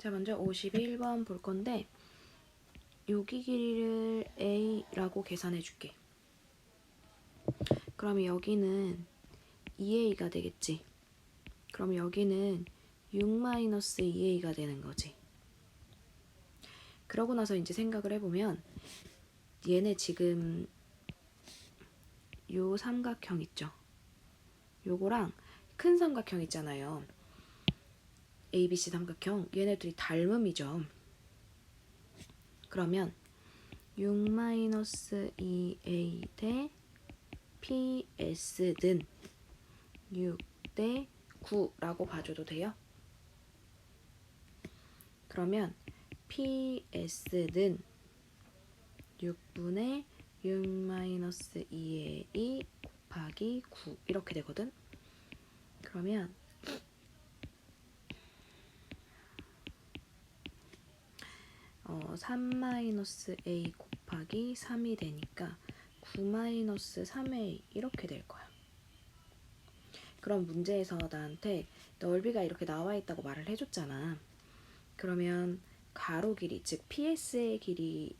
자, 먼저 51번 볼 건데 여기 길이를 a라고 계산해 줄게. 그러면 여기는 2a가 되겠지. 그럼 여기는 6-2a가 되는 거지. 그러고 나서 이제 생각을 해보면 얘네 지금 요 삼각형 있죠. 요거랑 큰 삼각형 있잖아요. ABC 삼각형 얘네 들이 닮음이죠. 그러면 6-2a 대 PS는 6대 9라고 봐줘도 돼요. 그러면 PS는 6분의 6-2a 곱하기 9 이렇게 되거든. 그러면 어, 3-a 곱하기 3이 되니까 9-3a 이렇게 될 거야. 그럼 문제에서 나한테 넓이가 이렇게 나와 있다고 말을 해줬잖아. 그러면 가로 길이, 즉 PS의 길이가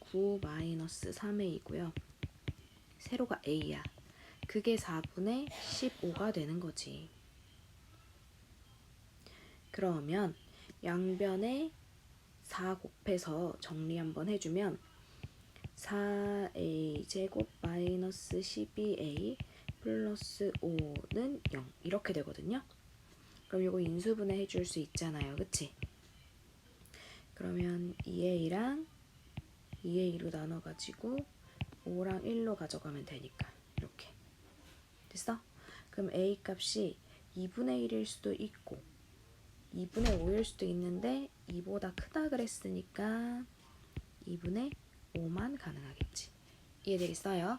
9-3a이고요. 세로가 a야. 그게 4분의 15가 되는 거지. 그러면 양변에 4 곱해서 정리 한번 해주면 4a 제곱 마이너스 12a 플러스 5는 0 이렇게 되거든요. 그럼 이거 인수분해 해줄 수 있잖아요. 그치? 그러면 2a랑 2a로 나눠가지고 5랑 1로 가져가면 되니까 이렇게 됐어? 그럼 a 값이 2분의 1일 수도 있고 2분의 5일 수도 있는데 2보다 크다 그랬으니까 2분의 5만 가능하겠지. 이해되겠어요?